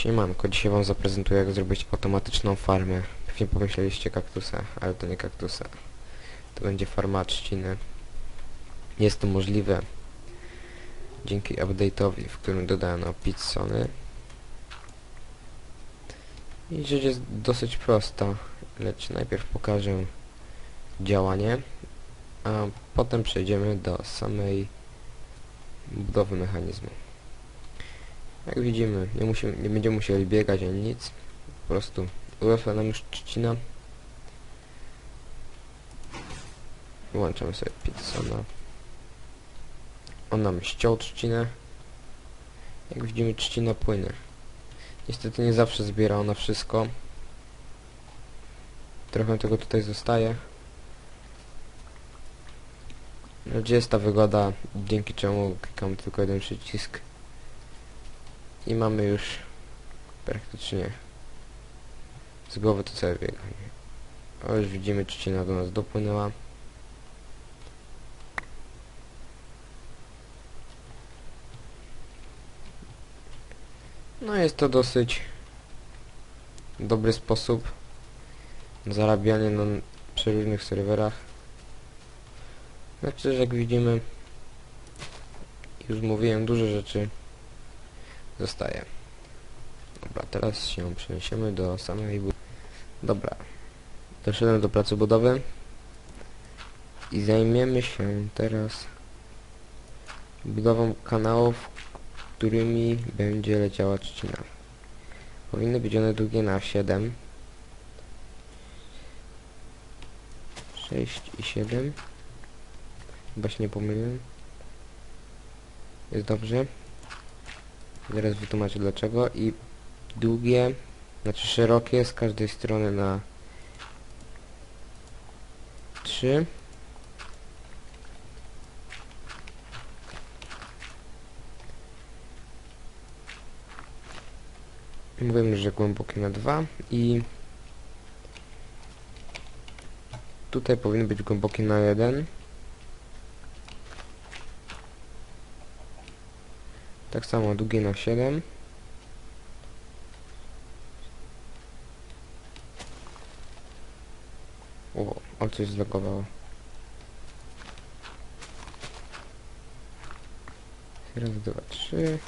Siemanko, dzisiaj wam zaprezentuję jak zrobić automatyczną farmę. Pewnie pomyśleliście kaktusa, ale to nie kaktusa. To będzie farma trzciny. Jest to możliwe dzięki update'owi, w którym dodano pizzony. I rzecz jest dosyć prosta, lecz najpierw pokażę działanie, a potem przejdziemy do samej budowy mechanizmu. Jak widzimy, nie, musimy, nie będziemy musieli biegać ani nic. Po prostu urosła nam już trzcina. Wyłączamy sobie Petersona. On nam ściął trzcinę. Jak widzimy, trzcina płynie. Niestety nie zawsze zbiera ona wszystko. Trochę tego tutaj zostaje. No, gdzie jest ta wygoda, dzięki czemu klikam tylko jeden przycisk i mamy już praktycznie z głowy to całe bieganie. O, już widzimy, trzcina do nas dopłynęła. No jest to dosyć dobry sposób na zarabianie na przeróżnych serwerach. Znaczy, jak widzimy, już mówiłem, dużo rzeczy zostaje. Dobra, teraz się przeniesiemy do samej bu- Dobra. Doszedłem do placu budowy i zajmiemy się teraz budową kanałów, którymi będzie leciała trzcina. Powinny być one długie na 7 6 i 7 Chyba się nie pomyliłem Jest dobrze Zaraz wytłumaczę dlaczego. I długie, znaczy szerokie z każdej strony na 3 Mówimy, że głębokie na 2 i tutaj powinny być głębokie na 1 Tak samo długie na 7. O, o coś zlogowało. Raz, dwa, trzy.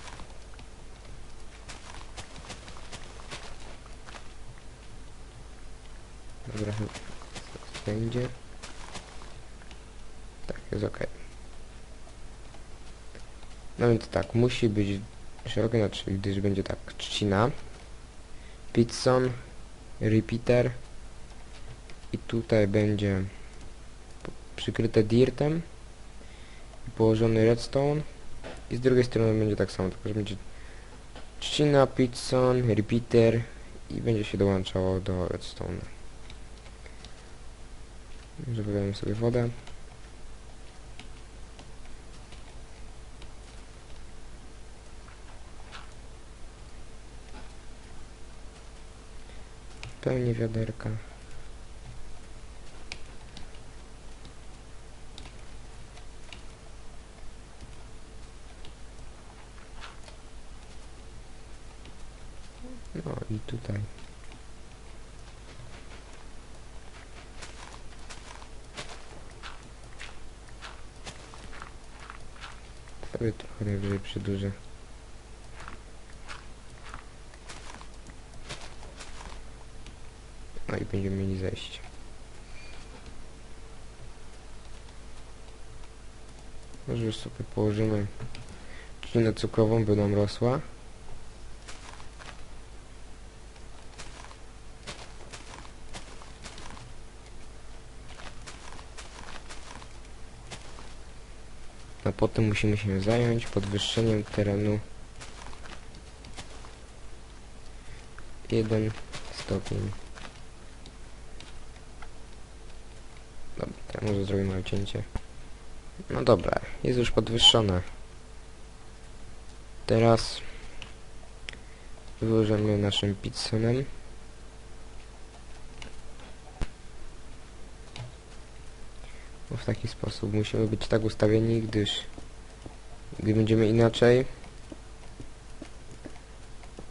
Dobra, będzie. Tak, jest ok. No więc tak, musi być szerokie na 3, gdyż będzie tak trzcina, Pitson, repeater i tutaj będzie przykryte dirtem i położony redstone i z drugiej strony będzie tak samo, tylko że będzie trzcina, Pitson, repeater i będzie się dołączało do redstone. Zabieramy sobie wodę. Pełni wiaderka. No i tutaj. Sobie trochę najwyżej przedłużę. No i będziemy mieli zejście. Może sobie położymy trzcinę cukrową, by nam rosła. A potem musimy się zająć podwyższeniem terenu 1 stopień. Dobra, to ja może zrobię małe cięcie. No dobra, jest już podwyższone. Teraz wyłożymy naszym pitsonem. No w taki sposób musimy być tak ustawieni, gdyż gdy będziemy inaczej,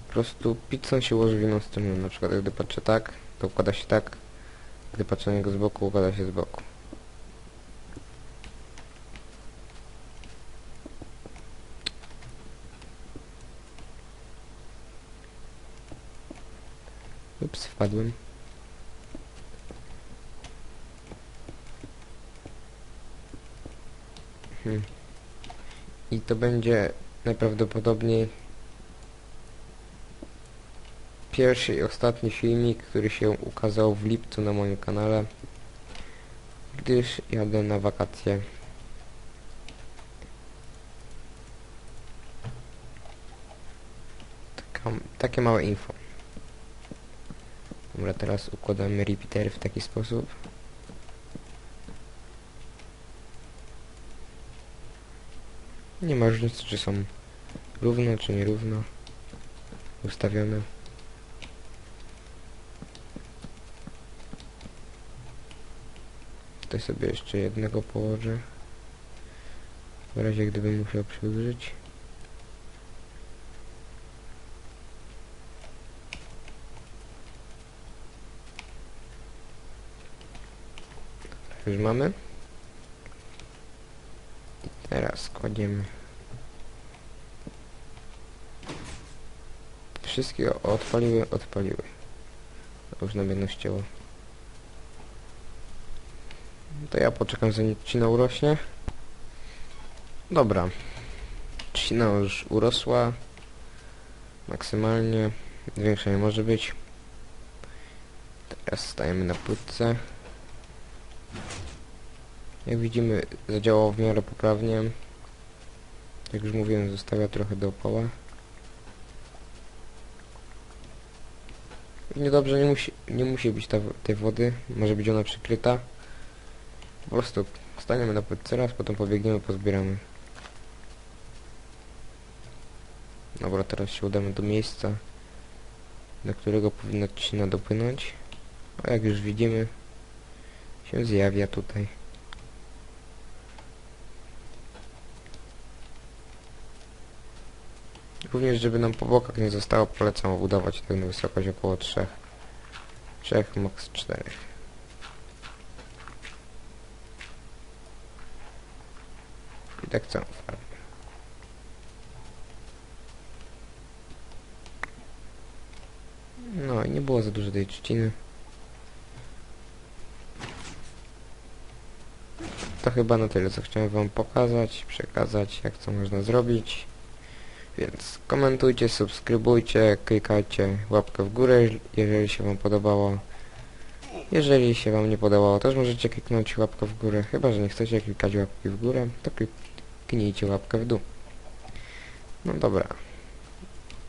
po prostu pizzą się ułoży w inną stronę. Na przykład gdy patrzę tak, to układa się tak. Gdy patrzę na niego z boku, układa się z boku. Ups, wpadłem. Hmm. I to będzie najprawdopodobniej pierwszy i ostatni filmik, który się ukazał w lipcu na moim kanale, gdyż jadę na wakacje. Taka, takie małe info. Dobra, teraz układamy repeatery w taki sposób. Nie ma różnicy, czy są równo, czy nierówno ustawione. Tutaj sobie jeszcze jednego położę. W razie gdybym musiał przyłożyć. Już mamy. I teraz kładziemy wszystkie odpaliły, odpaliły. Nam jedno ścięło. To ja poczekam zanim trzcina urośnie. Dobra. Trzcina już urosła. Maksymalnie. Większa nie może być. Teraz stajemy na płytce. Jak widzimy zadziałało w miarę poprawnie. Jak już mówiłem zostawia trochę dookoła. Niedobrze nie musi, nie musi być ta, tej wody. Może być ona przykryta. Po prostu staniemy na płytce raz, potem pobiegniemy, pozbieramy. Dobra, teraz się udamy do miejsca, do którego powinna trzcina dopłynąć. A jak już widzimy, się zjawia tutaj. Również, żeby nam po bokach nie zostało, polecam budować tak na wysokość około 3. 3, max 4. I tak całą farmę. No i nie było za dużo tej trzciny. To chyba na tyle, co chciałem wam pokazać, przekazać, jak co można zrobić. Więc komentujcie, subskrybujcie, klikajcie łapkę w górę, jeżeli się wam podobało. Jeżeli się wam nie podobało, też możecie kliknąć łapkę w górę. Chyba, że nie chcecie klikać łapki w górę, to kliknijcie łapkę w dół. No dobra.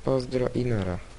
Pozdro i nara.